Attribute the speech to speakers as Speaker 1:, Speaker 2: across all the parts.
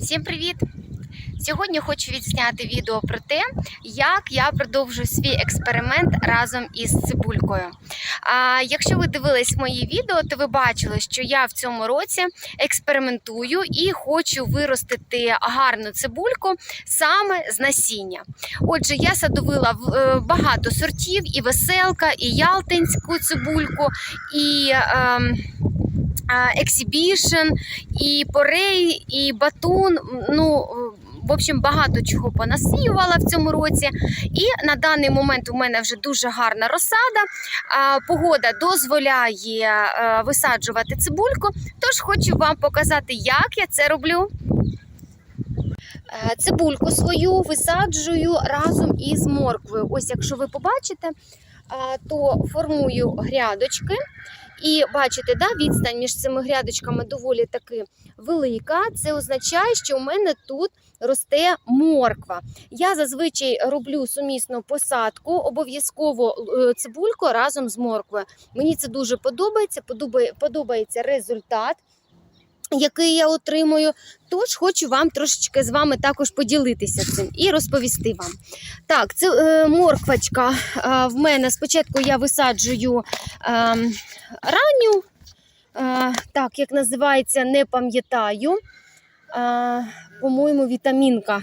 Speaker 1: Всім привіт! Сьогодні хочу відзняти відео про те, як я продовжую свій експеримент разом із цибулькою. А якщо ви дивились мої відео, то ви бачили, що я в цьому році експериментую і хочу виростити гарну цибульку саме з насіння. Отже, я садовила е, багато сортів: і веселка, і ялтинську цибульку, і. ем, Exhibition, і порей, і батун. Ну, в общем, багато чого понасіювала в цьому році. І на даний момент у мене вже дуже гарна розсада. Погода дозволяє е, висаджувати цибульку. Тож хочу вам показати, як я це роблю. Е, Цибульку свою висаджую разом із морквою. Ось, якщо ви побачите, то формую грядочки. І бачите, да, відстань між цими грядочками доволі таки велика. Це означає, що у мене тут росте морква. Я зазвичай роблю сумісну посадку, обов'язково е, цибульку разом з морквою. Мені це дуже подобається. подобає- Подобається результат. Який я отримую, тож хочу вам трошечки з вами також поділитися цим і розповісти вам. Так, це е, морквочка. Е, в мене спочатку я висаджую е, ранню, е, так як називається, не пам'ятаю. Е, по-моєму, вітамінка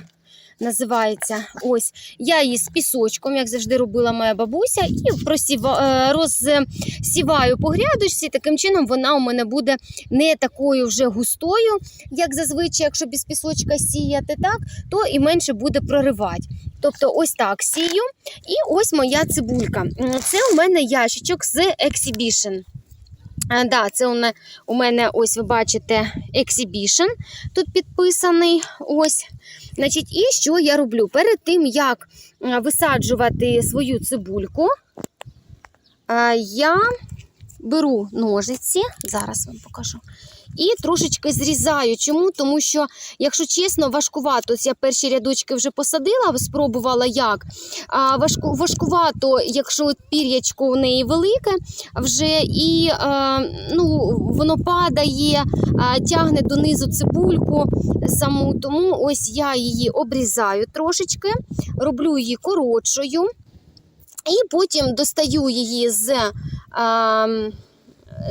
Speaker 1: називається. Ось я її з пісочком, як завжди робила моя бабуся, і просіва, е, розсіваю по грядочці. Таким чином вона у мене буде не такою вже густою, як зазвичай, якщо без пісочка сіяти, так, то і менше буде проривати. Тобто, ось так сію. І ось моя цибулька. Це у мене ящичок з Exhibition. А, да, це у мене, ось ви бачите ексібішн тут підписаний. Ось. Значить, і що я роблю? Перед тим, як висаджувати свою цибульку, я беру ножиці, зараз вам покажу. І трошечки зрізаю. Чому? Тому що, якщо чесно, важкувато. Ось я перші рядочки вже посадила, спробувала як. А важку, важкувато, якщо пір'ячко у неї велике, вже і е, ну, воно падає, е, тягне донизу цибульку саму. Тому ось я її обрізаю трошечки, роблю її коротшою, і потім достаю її з. Е,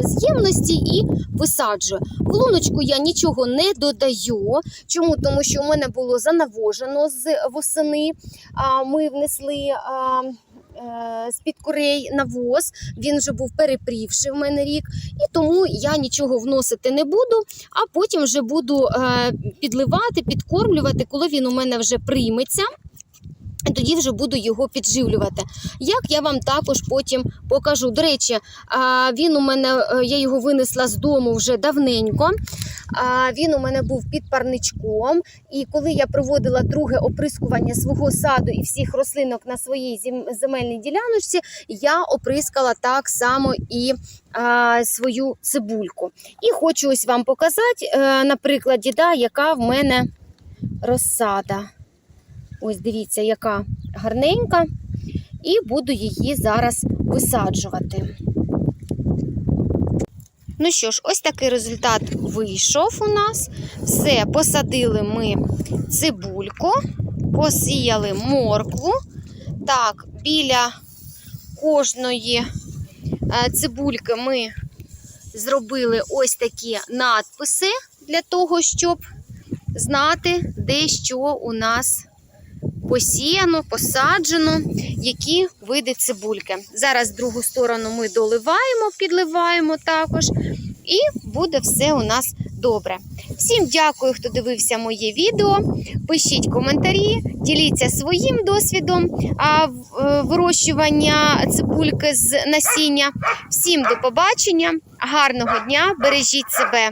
Speaker 1: з ємності і висаджую. В луночку я нічого не додаю. Чому? Тому що у мене було занавожено з восени. Ми внесли е, з-під курей навоз, він вже був перепрівши в мене рік, і тому я нічого вносити не буду, а потім вже буду е, підливати, підкормлювати, коли він у мене вже прийметься. Тоді вже буду його підживлювати. Як я вам також потім покажу. До речі, він у мене, е, я його винесла з дому вже давненько. Він у мене був під парничком. І коли я проводила друге оприскування свого саду і всіх рослинок на своїй земельній діляночці, я оприскала так само і свою цибульку. І хочу ось вам показати е, на прикладі, да, яка в мене розсада. Ось дивіться, яка гарненька. І буду її зараз висаджувати. Ну що ж, ось такий результат вийшов у нас. Все, посадили ми цибульку, посіяли моркву. Так, біля кожної е, цибульки ми зробили ось такі надписи для того, щоб знати, де що у нас посіяно, посаджено, які види цибульки. Зараз другу сторону ми доливаємо, підливаємо також, і буде все у нас добре. Всім дякую, хто дивився моє відео. Пишіть коментарі, діліться своїм досвідом е, вирощування цибульки з насіння. Всім до побачення, гарного дня, бережіть себе.